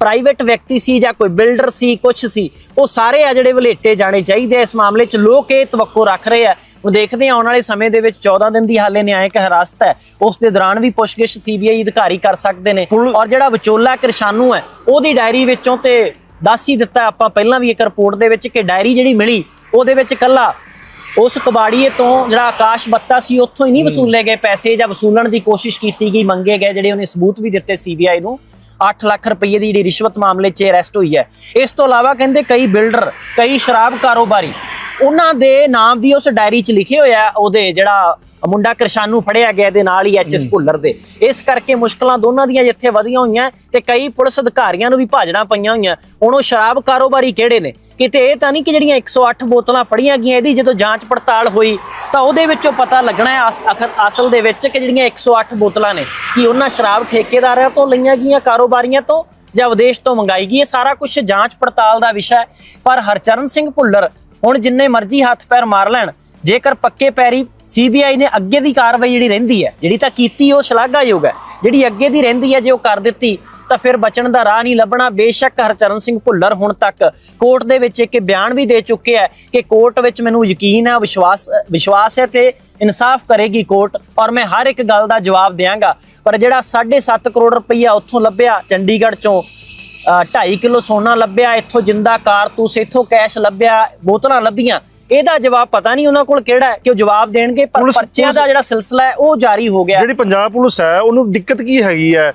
ਪ੍ਰਾਈਵੇਟ ਵਿਅਕਤੀ ਸੀ, ਜਾਂ ਕੋਈ ਬਿਲਡਰ ਸੀ ਕੁਝ ਸੀ, ਉਹ ਸਾਰੇ ਆ ਜਿਹੜੇ ਵਲੇਟੇ ਜਾਣੇ ਚਾਹੀਦੇ ਆ ਇਸ ਮਾਮਲੇ 'ਚ। ਲੋਕ ਇਹ ਤਵੱਕੋ ਰੱਖ ਰਹੇ ਆ ਉਹ ਦੇਖਦੇ ਆ ਆਉਣ ਵਾਲੇ ਸਮੇਂ ਦੇ ਵਿੱਚ 14 ਦਿਨ ਦੀ ਹਾਲੇ ਨਿਆਇਕ ਹਿਰਾਸਤ ਹੈ। ਉਸ ਦੇ ਦੌਰਾਨ ਵੀ ਪੁੱਛਗਿੱਛ ਸੀਬੀਆਈ ਅਧਿਕਾਰੀ ਕਰ ਸਕਦੇ ਨੇ। ਔਰ ਜਿਹੜਾ ਵਿਚੋਲਾ ਕਿਰਸ਼ਾਨੂ ਹੈ ਉਹਦੀ ਡਾਇਰੀ ਵਿੱਚੋਂ ਤੇ ਦੱਸ ਹੀ ਦਿੱਤਾ ਆਪਾਂ ਪਹਿਲਾਂ ਵੀ ਇੱਕ ਰਿਪੋਰਟ ਦੇ ਵਿੱਚ ਕਿ ਡਾਇਰੀ ਜਿਹੜੀ ਮਿਲੀ ਉਹਦੇ ਵਿੱਚ ਕੱਲਾ ਉਸ ਕਬਾੜੀਏ ਤੋਂ ਜਿਹੜਾ ਆਕਾਸ਼ ਬੱਤਾ ਸੀ ਉੱਥੋਂ ਹੀ ਨਹੀਂ ਵਸੂਲੇ ਗਏ ਪੈਸੇ ਜਾਂ ਵਸੂਲਣ ਦੀ ਕੋਸ਼ਿਸ਼ ਕੀਤੀ ਗਈ ਮੰਗੇ ਗਏ ਜਿਹੜੇ ਉਹਨੇ ਸਬੂਤ ਵੀ ਦਿੱਤੇ ਸੀਬੀਆਈ ਨੂੰ। 8 ਲੱਖ ਰੁਪਏ ਦੀ ਜਿਹੜੀ ਰਿਸ਼ਵਤ ਮਾਮਲੇ 'ਚ ਅਰੈਸਟ ਹੋਈ ਹੈ। ਇਸ ਤੋਂ ਇਲਾਵਾ ਕਹਿੰਦੇ ਕਈ ਬਿਲਡਰ, ਕਈ ਸ਼ਰਾਬ ਕਾਰੋਬਾਰੀ, ਉਹਨਾਂ ਦੇ ਨਾਮ ਵੀ ਉਸ ਡਾਇਰੀ 'ਚ ਲਿਖੇ ਹੋਇਆ ਉਹਦੇ ਜਿਹੜਾ ਮੁੰਡਾ ਕਿਰਸ਼ਾਨੂ ਫੜਿਆ ਗਿਆ ਇਹਦੇ ਨਾਲ ਹੀ ਐਚਐਸ ਭੁੱਲਰ ਦੇ। ਇਸ ਕਰਕੇ ਮੁਸ਼ਕਲਾਂ ਦੋਨਾਂ ਦੀਆਂ ਜਿੱਥੇ ਵਧੀਆਂ ਹੋਈਆਂ ਤੇ ਕਈ ਪੁਲਿਸ ਅਧਿਕਾਰੀਆਂ ਨੂੰ ਵੀ ਭਾਜੜਾਂ ਪਈਆਂ ਹੋਈਆਂ। ਹੁਣ ਉਹ ਸ਼ਰਾਬ ਕਾਰੋਬਾਰੀ ਕਿਹੜੇ ਨੇ? ਕਿਤੇ ਇਹ ਤਾਂ ਨਹੀਂ ਕਿ ਜਿਹੜੀਆਂ 108 ਬੋਤਲਾਂ ਫੜੀਆਂ ਗਈਆਂ ਇਹਦੀ ਜਦੋਂ ਜਾਂਚ ਪੜਤਾਲ ਹੋਈ ਤਾਂ ਉਹਦੇ ਵਿੱਚੋਂ ਪਤਾ ਲੱਗਣਾ ਹੈ ਅਖਰ ਅਸਲ ਦੇ ਵਿੱਚ ਕਿ ਜਿਹੜੀਆਂ 108 ਬੋਤਲਾਂ ਨੇ ਕਿ ਉਹਨਾਂ ਸ਼ਰਾਬ ਠੇਕੇਦਾਰਾਂ ਤੋਂ ਲਈਆਂ ਗਈਆਂ ਕਾਰੋਬਾਰੀਆਂ ਤੋਂ ਜਾਂ ਵਿਦੇਸ਼ ਤੋਂ ਮੰਗਾਈ ਗਈ ਇਹ ਸਾਰਾ ਕੁਝ ਜਾਂਚ ਪੜਤਾਲ ਦਾ ਵਿਸ਼ਾ ਹੈ। ਪਰ ਹਰਚਰਨ ਸਿੰਘ ਭੁੱਲਰ ਹੁਣ ਜਿੰਨੇ ਮਰਜ਼ੀ ਹੱਥ ਪੈਰ ਮਾਰ ਲੈਣ ਜੇਕਰ ਪੱਕੇ ਪੈਰੀ ਸੀਬੀਆਈ ਨੇ ਅੱਗੇ ਦੀ ਕਾਰਵਾਈ ਜਿਹੜੀ ਰਹਿੰਦੀ ਹੈ, ਜਿਹੜੀ ਤਾਂ ਕੀਤੀ ਉਹ ਸ਼ਲਾਘਾਯੋਗ ਹੈ, ਜਿਹੜੀ ਅੱਗੇ ਦੀ ਰਹਿੰਦੀ ਹੈ ਜੇ ਉਹ ਕਰ ਦਿੱਤੀ, ਤਾਂ ਫਿਰ ਬਚਣ ਦਾ ਰਾਹ ਨਹੀਂ ਲੱਭਣਾ। ਬੇਸ਼ੱਕ ਹਰਚਰਨ ਸਿੰਘ ਭੁੱਲਰ ਹੁਣ ਤੱਕ ਕੋਰਟ ਦੇ ਵਿੱਚ ਇੱਕ ਬਿਆਨ ਵੀ ਦੇ ਚੁੱਕੇ ਹੈ ਕਿ ਕੋਰਟ ਵਿੱਚ ਮੈਨੂੰ ਯਕੀਨ ਹੈ, ਵਿਸ਼ਵਾਸ ਵਿਸ਼ਵਾਸ ਹੈ ਤੇ ਇਨਸਾਫ ਕਰੇਗੀ ਕੋਰਟ, ਔਰ ਮੈਂ ਹਰ ਇੱਕ ਗੱਲ ਦਾ ਜਵਾਬ ਦਿਆਂਗਾ। ਪਰ ਜਿਹੜਾ 7.5 ਕਰੋੜ ਰੁਪਈਆ ਉੱਥੋਂ ਲੱਭਿਆ ਚੰਡੀਗੜ੍ਹ ਚੋਂ 2.5 ਕਿਲੋ ਸੋਨਾ ਲੱਭਿਆ ਇੱਥੋਂ ਜਿੰਦਾ ਕਾਰਤੂਸ ਇੱਥੋਂ ਕੈਸ਼ ਲੱਭਿਆ ਬੋਤਲਾਂ ਲੱਭੀਆਂ। ਇਹਦਾ ਜਵਾਬ ਪਤਾ ਨਹੀਂ ਉਹਨਾਂ ਕੋਲ ਕਿਹੜਾ ਹੈ ਕਿ ਉਹ ਜਵਾਬ ਦੇਣਗੇ ਪਰ ਪਰਚਿਆਂ ਦਾ ਜਿਹੜਾ ਸਿਲਸਿਲਾ ਹੈ ਉਹ ਜਾਰੀ ਹੋ ਗਿਆ। ਜਿਹੜੀ ਪੰਜਾਬ ਪੁਲਿਸ ਹੈ ਉਹਨੂੰ ਦਿੱਕਤ ਕੀ ਹੈਗੀ ਹੈ?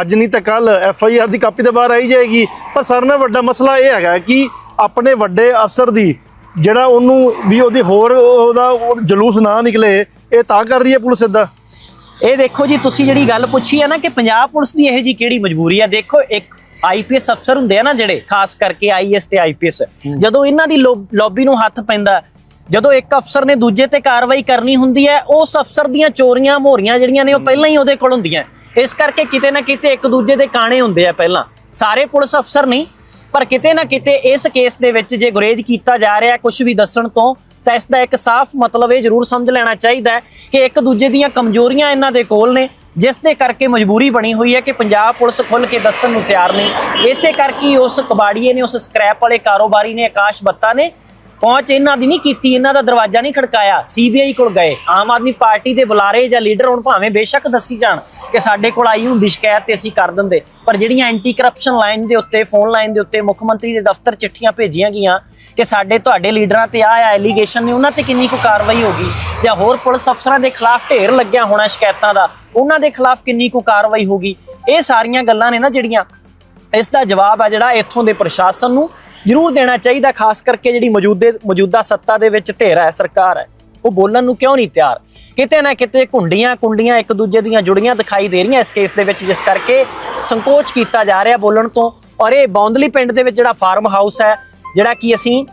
ਅੱਜ ਨਹੀਂ ਤਾਂ ਕੱਲ ਐਫ ਆਈ ਆਰ ਦੀ ਕਾਪੀ ਤੇ ਬਾਹਰ ਆਈ ਜਾਏਗੀ। ਪਰ ਸਾਰਿਆਂ ਨਾਲੋਂ ਵੱਡਾ ਮਸਲਾ ਇਹ ਹੈਗਾ ਕਿ ਆਪਣੇ ਵੱਡੇ ਅਫਸਰ ਦੀ ਜਿਹੜਾ ਉਹਨੂੰ ਵੀ ਉਹਦੀ ਹੋਰ ਉਹਦਾ ਉਹ ਜਲੂਸ ਨਾ ਨਿਕਲੇ ਇਹ ਤਾਂ ਕਰ ਰਹੀ ਹੈ ਪੁਲਿਸ ਇਦਾਂ ਇਹ ਦੇਖੋ ਜੀ ਤੁਸੀਂ ਜਿਹੜੀ ਗੱਲ ਪੁੱਛੀ ਹੈ ਨਾ ਕਿ ਪੰਜਾਬ ਪੁਲਿਸ ਦੀ ਇਹ ਜੀ ਕਿਹੜੀ ਮਜਬੂਰੀ ਹੈ ਦੇਖੋ ਇੱਕ ਆਈਪੀਐਸ ਅਫਸਰ ਹੁੰਦੇ ਆ ਨਾ ਜਿਹੜੇ ਖਾਸ ਕਰਕੇ ਆਈਐਸ ਤੇ ਆਈਪੀਐਸ। ਜਦੋਂ ਇਹਨਾਂ ਦੀ ਲੌਬੀ ਨੂੰ ਹੱਥ ਪੈਂਦਾ ਜਦੋਂ ਇੱਕ ਅਫਸਰ ਨੇ ਦੂਜੇ ਤੇ ਕਾਰਵਾਈ ਕਰਨੀ ਹੁੰਦੀ ਹੈ ਉਸ ਅਫਸਰ ਦੀਆਂ ਚੋਰੀਆਂ ਮੋਰੀਆਂ ਜਿਹੜੀਆਂ ਨੇ ਉਹ ਪਹਿਲਾਂ ਹੀ ਉਹਦੇ ਕੋਲ ਹੁੰਦੀਆਂ। ਇਸ ਕਰਕੇ ਕਿਤੇ ਨਾ ਕਿਤੇ ਇੱਕ ਦੂਜੇ ਦੇ ਕਾਣੇ ਹੁੰਦੇ ਆ ਪਹਿਲਾਂ। ਸਾਰੇ ਪੁਲਿਸ ਅਫਸਰ ਨਹੀਂ ਪਰ ਕਿਤੇ ਨਾ ਕਿਤੇ ਇਸ ਕੇਸ ਦੇ ਵਿੱਚ ਜੇ ਗੁਰੇਜ਼ ਕੀਤਾ ਜਾ ਰਿਹਾ ਕੁਝ ਵੀ ਦੱਸਣ ਤੋਂ ਤਾਂ ਇਸ ਦਾ ਇੱਕ ਸਾਫ਼ ਮਤਲਬ ਇਹ ਜ਼ਰੂਰ ਸਮਝ ਲੈਣਾ ਚਾਹੀਦਾ ਹੈ ਕਿ ਇੱਕ ਦੂਜੇ ਦੀਆਂ ਕਮਜ਼ੋਰੀਆਂ ਇਹਨਾਂ ਦੇ ਕੋਲ ਨੇ। ਜਿਸ ਦੇ ਕਰਕੇ ਮਜਬੂਰੀ ਬਣੀ ਹੋਈ ਹੈ ਕਿ ਪੰਜਾਬ ਪੁਲਿਸ ਖੁੱਲ ਕੇ ਦੱਸਣ ਨੂੰ ਤਿਆਰ ਨਹੀਂ। ਇਸੇ ਕਰਕੇ ਉਸ ਕਬਾੜੀਏ ਨੇ, ਉਸ ਸਕ੍ਰੈਪ ਵਾਲੇ ਕਾਰੋਬਾਰੀ ਨੇ, ਆਕਾਸ਼ ਬੱਤਾ ਨੇ ਪਹੁੰਚ ਇਹਨਾਂ ਦੀ ਨਹੀਂ ਕੀਤੀ, ਇਹਨਾਂ ਦਾ ਦਰਵਾਜ਼ਾ ਨਹੀਂ ਖੜਕਾਇਆ ਸੀਬੀਆਈ ਕੋਲ ਗਏ। ਆਮ ਆਦਮੀ ਪਾਰਟੀ ਦੇ ਬੁਲਾਰੇ ਜਾਂ ਲੀਡਰ ਹੁਣ ਭਾਵੇਂ ਬੇਸ਼ੱਕ ਦੱਸੀ ਜਾਣ ਕਿ ਸਾਡੇ ਕੋਲ ਆਈ ਹੁੰਦੀ ਸ਼ਿਕਾਇਤ ਤੇ ਅਸੀਂ ਕਰ ਦਿੰਦੇ। ਪਰ ਜਿਹੜੀਆਂ ਐਂਟੀ ਕਰਪਸ਼ਨ ਲਾਈਨ ਦੇ ਉੱਤੇ ਫੋਨ ਲਾਈਨ ਦੇ ਉੱਤੇ ਮੁੱਖ ਮੰਤਰੀ ਦੇ ਦਫ਼ਤਰ ਚਿੱਠੀਆਂ ਭੇਜੀਆਂ ਗਈਆਂ ਕਿ ਸਾਡੇ ਤੁਹਾਡੇ ਲੀਡਰਾਂ ਤੇ ਆ ਆ ਐਲੀਗੇਸ਼ਨ ਨੇ, ਉਹਨਾਂ ਤੇ ਕਿੰਨੀ ਕੁ ਕਾਰਵਾਈ ਹੋਗੀ ਜਾਂ ਹੋਰ ਪੁਲਿਸ ਅਫਸਰਾਂ ਦੇ ਖਿਲਾਫ ਢੇਰ ਲੱਗਿਆ ਹੋਣਾ ਸ਼ਿਕਾਇਤਾਂ ਦਾ? ਉਹਨਾਂ ਦੇ ਖਿਲਾਫ ਕਿੰਨੀ ਕੁ ਕਾਰਵਾਈ ਹੋਗੀ ਇਹ ਸਾਰੀਆਂ ਗੱਲਾਂ ਨੇ ਨਾ ਜਿਹੜੀਆਂ ਇਸ ਦਾ ਜਵਾਬ ਆ ਜਿਹੜਾ ਇੱਥੋਂ ਦੇ ਪ੍ਰਸ਼ਾਸਨ ਨੂੰ ਜ਼ਰੂਰ ਦੇਣਾ ਚਾਹੀਦਾ, ਖਾਸ ਕਰਕੇ ਜਿਹੜੀ ਮੌਜੂਦੇ ਮੌਜੂਦਾ ਸੱਤਾ ਦੇ ਵਿੱਚ ਧੇਰਾ ਹੈ, ਸਰਕਾਰ ਹੈ। ਉਹ ਬੋਲਣ ਨੂੰ ਕਿਉਂ ਨਹੀਂ ਤਿਆਰ? ਕਿਤੇ ਨਾ ਕਿਤੇ ਕੁੰਡੀਆਂ ਕੁੰਡੀਆਂ ਇੱਕ ਦੂਜੇ ਦੀਆਂ ਜੁੜੀਆਂ ਦਿਖਾਈ ਦੇ ਰਹੀਆਂ ਇਸ ਕੇਸ ਦੇ ਵਿੱਚ, ਜਿਸ ਕਰਕੇ ਸੰਕੋਚ ਕੀਤਾ ਜਾ ਰਿਹਾ ਬੋਲਣ ਤੋਂ। ਔਰ ਇਹ ਬੌਂਦਲੀ ਪਿੰਡ ਦੇ ਵਿੱਚ ਜਿਹੜਾ ਫਾਰਮ ਹਾਊਸ ਹੈ, ਜਿਹੜਾ ਕਿ ਅਸੀਂ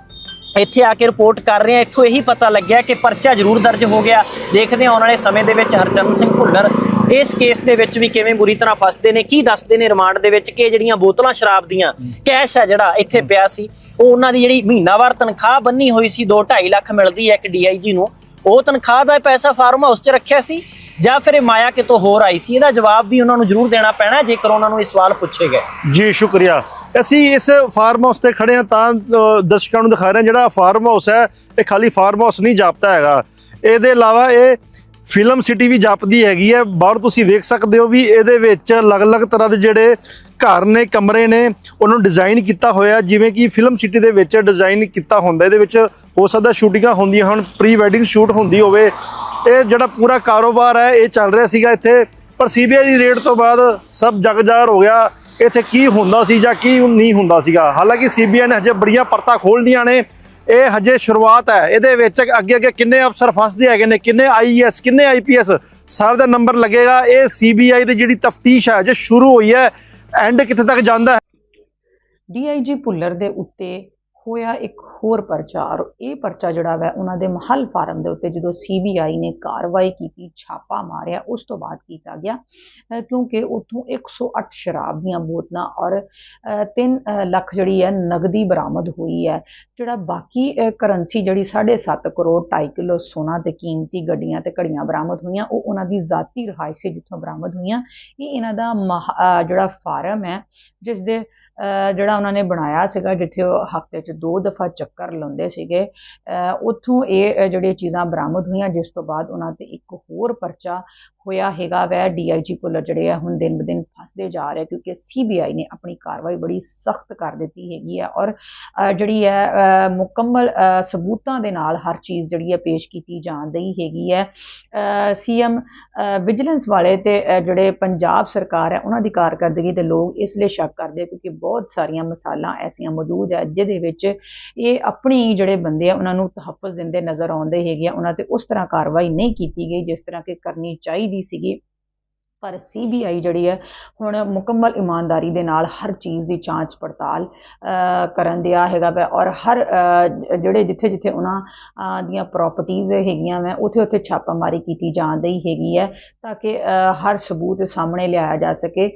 ਇੱਥੇ ਆ ਕੇ ਰਿਪੋਰਟ ਕਰ ਰਹੇ ਹਾਂ। ਇੱਥੋਂ ਇਹੀ ਪਤਾ ਲੱਗਿਆ ਕਿ ਪਰਚਾ ਜ਼ਰੂਰ ਦਰਜ ਹੋ ਗਿਆ। ਦੇਖਦੇ ਹਾਂ ਆਉਣ ਵਾਲੇ ਸਮੇਂ ਦੇ ਵਿੱਚ ਹਰਚੰਦ ਸਿੰਘ ਭੁੱਲਰ ਇਸ ਕੇਸ ਦੇ ਵਿੱਚ ਵੀ ਕਿਵੇਂ ਬੁਰੀ ਤਰ੍ਹਾਂ ਫਸਦੇ ਨੇ, ਕੀ ਦੱਸਦੇ ਨੇ ਰਿਮਾਂਡ ਦੇ ਵਿੱਚ ਕਿ ਜਿਹੜੀਆਂ ਬੋਤਲਾਂ ਸ਼ਰਾਬ ਦੀਆਂ, ਕੈਸ਼ ਹੈ ਜਿਹੜਾ ਇੱਥੇ ਪਿਆ ਸੀ, ਉਹ ਉਹਨਾਂ ਦੀ ਜਿਹੜੀ ਮਹੀਨਾਵਾਰ ਤਨਖਾਹ ਬੰਨੀ ਹੋਈ ਸੀ 2.5 ਲੱਖ ਮਿਲਦੀ ਹੈ ਇੱਕ ਡੀਆਈਜੀ ਨੂੰ। ਉਹ ਤਨਖਾਹ ਦਾ ਪੈਸਾ ਫਾਰਮ ਹਾਊਸ 'ਚ ਰੱਖਿਆ ਸੀ ਜਾਂ ਫਿਰ ਇਹ ਮਾਇਆ ਕਿਤੋਂ ਹੋਰ ਆਈ ਸੀ? ਇਹਦਾ ਜਵਾਬ ਵੀ ਉਹਨਾਂ ਨੂੰ ਜ਼ਰੂਰ ਦੇਣਾ ਪੈਣਾ, ਜੇਕਰ ਉਹਨਾਂ ਨੂੰ ਇਹ ਸਵਾਲ ਪੁੱਛੇ ਗਏ। ਜੀ, ਸ਼ੁਕਰੀਆ। ਅਸੀਂ ਇਸ ਫਾਰਮ ਹਾਊਸ ਤੇ ਖੜੇ ਹਾਂ ਤਾਂ ਦਰਸ਼ਕਾਂ ਨੂੰ ਦਿਖਾ ਰਹੇ ਹਾਂ ਜਿਹੜਾ ਫਾਰਮ ਹਾਊਸ ਹੈ, ਇਹ ਖਾਲੀ ਫਾਰਮ ਹਾਊਸ ਨਹੀਂ ਜਾਪਦਾ ਹੈਗਾ। ਇਹਦੇ ਇਲਾਵਾ ਇਹ ਫਿਲਮ ਸਿਟੀ ਵੀ ਜਾਪਦੀ ਹੈਗੀ ਹੈ। ਬਾਹਰ ਤੁਸੀਂ ਵੇਖ ਸਕਦੇ ਹੋ ਵੀ ਇਹਦੇ ਵਿੱਚ ਅਲੱਗ-ਅਲੱਗ ਤਰ੍ਹਾਂ ਦੇ ਜਿਹੜੇ ਘਰ ਨੇ, ਕਮਰੇ ਨੇ, ਉਹਨਾਂ ਨੂੰ ਡਿਜ਼ਾਈਨ ਕੀਤਾ ਹੋਇਆ। ਜਿਵੇਂ ਕਿ ਫਿਲਮ ਸਿਟੀ ਦੇ ਵਿੱਚ ਡਿਜ਼ਾਈਨ ਕੀਤਾ ਹੁੰਦਾ ਇਹਦੇ ਵਿੱਚ ਹੋ ਸਕਦਾ ਸ਼ੂਟਿੰਗਾਂ ਹੁੰਦੀਆਂ ਹਨ ਪ੍ਰੀ ਵੈਡਿੰਗ ਸ਼ੂਟ ਹੁੰਦੀ ਹੋਵੇ। ਇਹ ਜਿਹੜਾ ਪੂਰਾ ਕਾਰੋਬਾਰ ਹੈ, ਇਹ ਚੱਲ ਰਿਹਾ ਸੀਗਾ ਇੱਥੇ। ਪਰ ਸੀਬੀਆਈ ਦੀ ਰੇਡ ਤੋਂ ਬਾਅਦ ਸਭ ਜਗਜਾਰ ਹੋ ਗਿਆ। ਇੱਥੇ ਕੀ ਹੁੰਦਾ ਸੀ ਜਾਂ ਕੀ ਨਹੀਂ ਹੁੰਦਾ ਸੀਗਾ? ਹਾਲਾਂਕਿ ਸੀਬੀਆਈ ਨੇ ਹਜੇ ਬੜੀਆਂ ਪਰਤਾਂ ਖੋਲਣੀਆਂ ਨੇ। ਇਹ ਹਜੇ ਸ਼ੁਰੂਆਤ ਹੈ। ਇਹਦੇ ਵਿੱਚ ਅੱਗੇ ਅੱਗੇ ਕਿੰਨੇ ਅਫਸਰ ਫਸਦੇ ਹੈਗੇ ਨੇ? ਕਿੰਨੇ ਆਈਐਸ ਕਿੰਨੇ ਆਈਪੀਐਸ ਸਾਰੇ ਦਾ ਨੰਬਰ ਲੱਗੇਗਾ। ਇਹ ਸੀਬੀਆਈ ਦੀ ਜਿਹੜੀ ਤਫਤੀਸ਼ ਹੈ ਜੇ ਸ਼ੁਰੂ ਹੋਈ ਹੈ। ਐਂਡ ਕਿੱਥੇ ਤੱਕ ਜਾਂਦਾ ਹੈ? ਡੀਆਈਜੀ ਭੁੱਲਰ ਦੇ ਉੱਤੇ ਹੋਇਆ, ਇੱਕ ਹੋਰ ਪਰਚਾ, ਔਰ ਇਹ ਪਰਚਾ ਜਿਹੜਾ ਵੈ, ਉਹਨਾਂ ਦੇ ਮਹੱਲ ਫਾਰਮ ਦੇ ਉੱਤੇ ਜਦੋਂ ਸੀਬੀਆਈ ਨੇ ਕਾਰਵਾਈ ਕੀਤੀ, ਛਾਪਾ ਮਾਰਿਆ, ਉਸ ਤੋਂ ਬਾਅਦ ਕੀਤਾ ਗਿਆ। ਕਿਉਂਕਿ ਉੱਥੋਂ 108 ਸ਼ਰਾਬ ਦੀਆਂ ਬੋਤਲਾਂ ਔਰ 3 ਲੱਖ ਜਿਹੜੀ ਹੈ ਨਗਦੀ ਬਰਾਮਦ ਹੋਈ ਹੈ। ਜਿਹੜਾ ਬਾਕੀ ਕਰੰਸੀ ਜਿਹੜੀ 7.5 ਕਰੋੜ 2.5 ਕਿਲੋ ਸੋਨਾ ਤੇ ਕੀਮਤੀ ਗੱਡੀਆਂ ਤੇ ਘੜੀਆਂ ਬਰਾਮਦ ਹੋਈਆਂ, ਉਹ ਉਹਨਾਂ ਦੀ ਜ਼ਾਤੀ ਰਹਾਇਸ਼ ਸੀ ਜਿੱਥੋਂ ਬਰਾਮਦ ਹੋਈਆਂ, ਇਹ ਇਹਨਾਂ ਦਾ ਮਹ- ਜਿਹੜਾ ਫਾਰਮ ਹੈ, ਜਿਸ ਦੇ ਜਿਹੜਾ ਉਹਨਾਂ ਨੇ ਬਣਾਇਆ ਸੀਗਾ, ਜਿੱਥੇ ਉਹ ਹਫ਼ਤੇ 'ਚ ਦੋ ਦਫਾ ਚੱਕਰ ਲਾਉਂਦੇ ਸੀਗੇ ਉੱਥੋਂ ਇਹ ਜਿਹੜੀਆਂ ਚੀਜ਼ਾਂ ਬਰਾਮਦ ਹੋਈਆਂ, ਜਿਸ ਤੋਂ ਬਾਅਦ ਉਹਨਾਂ ਤੇ ਇੱਕ ਹੋਰ ਪਰਚਾ ਹੋਇਆ ਹੈਗਾ ਵੈ। ਡੀਆਈਜੀ ਪੁੱਲਰ ਜਿਹੜੇ ਆ, ਹੁਣ ਦਿਨ ਬ ਦਿਨ ਫਸਦੇ ਜਾ ਰਹੇ, ਕਿਉਂਕਿ ਸੀਬੀਆਈ ਨੇ ਆਪਣੀ ਕਾਰਵਾਈ ਬੜੀ ਸਖਤ ਕਰ ਦਿੱਤੀ ਹੈਗੀ ਹੈ ਔਰ ਜਿਹੜੀ ਹੈ ਮੁਕੰਮਲ ਸਬੂਤਾਂ ਦੇ ਨਾਲ ਹਰ ਚੀਜ਼ ਜਿਹੜੀ ਹੈ ਪੇਸ਼ ਕੀਤੀ ਜਾਣ ਦੀ ਹੈਗੀ ਹੈ ਸੀਐਮ ਵਿਜੀਲੈਂਸ ਵਾਲੇ ਤੇ ਜਿਹੜੇ ਪੰਜਾਬ ਸਰਕਾਰ ਹੈ, ਉਹਨਾਂ ਦੀ ਕਾਰਕਰਦਗੀ ਤੇ ਲੋਕ ਇਸ ਲਈ ਸ਼ੱਕ ਕਰਦੇ ਕਿਉਂਕਿ ਬਹੁਤ ਸਾਰੀਆਂ ਮਿਸਾਲਾਂ ਐਸੀਆਂ ਮੌਜੂਦ ਹੈ, ਜਿਹਦੇ ਵਿੱਚ ਇਹ ਆਪਣੀ ਜਿਹੜੇ ਬੰਦੇ ਆ, ਉਹਨਾਂ ਨੂੰ ਤਹਫਜ਼ ਦਿੰਦੇ ਨਜ਼ਰ ਆਉਂਦੇ ਹੈਗੇ ਆ, ਉਹਨਾਂ ਤੇ ਉਸ ਤਰ੍ਹਾਂ ਕਾਰਵਾਈ ਨਹੀਂ ਕੀਤੀ ਗਈ ਜਿਸ ਤਰ੍ਹਾਂ ਕਿ ਕਰਨੀ ਚਾਹੀਦੀ ਸੀਗੀ। ਪਰ ਸੀਬੀਆਈ ਜਿਹੜੀ ਹੈ ਹੁਣ ਮੁਕੰਮਲ ਇਮਾਨਦਾਰੀ ਦੇ ਨਾਲ ਹਰ ਚੀਜ਼ ਦੀ ਜਾਂਚ ਪੜਤਾਲ ਕਰਨ ਦਿਆ ਹੈਗਾ ਵੈ ਔਰ ਹਰ ਜਿਹੜੇ ਜਿੱਥੇ ਜਿੱਥੇ ਉਹਨਾਂ ਦੀਆਂ ਪ੍ਰਾਪਰਟੀਆਂ ਹੈਗੀਆਂ ਵੈ, ਉੱਥੇ ਉੱਥੇ ਛਾਪਾਮਾਰੀ ਕੀਤੀ ਜਾਣ ਦੀ ਹੈਗੀ ਹੈ ਤਾਂ ਕਿ ਹਰ ਸਬੂਤ ਸਾਹਮਣੇ ਲਿਆਇਆ ਜਾ ਸਕੇ।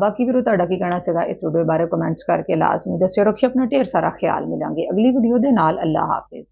ਬਾਕੀ ਵੀਰੋ ਤੁਹਾਡਾ ਕੀ ਕਹਿਣਾ ਸੀਗਾ ਇਸ ਵੀਡੀਓ ਬਾਰੇ ਕਮੈਂਟਸ ਕਰਕੇ ਲਾਜ਼ਮੀ ਦੱਸਿਓ। ਰੱਖਿਓ ਆਪਣਾ ਢੇਰ ਸਾਰਾ ਖਿਆਲ ਮਿਲਾਂਗੇ। ਅਗਲੀ ਵੀਡੀਓ ਦੇ ਨਾਲ ਅੱਲਾ ਹਾਫਿਜ਼।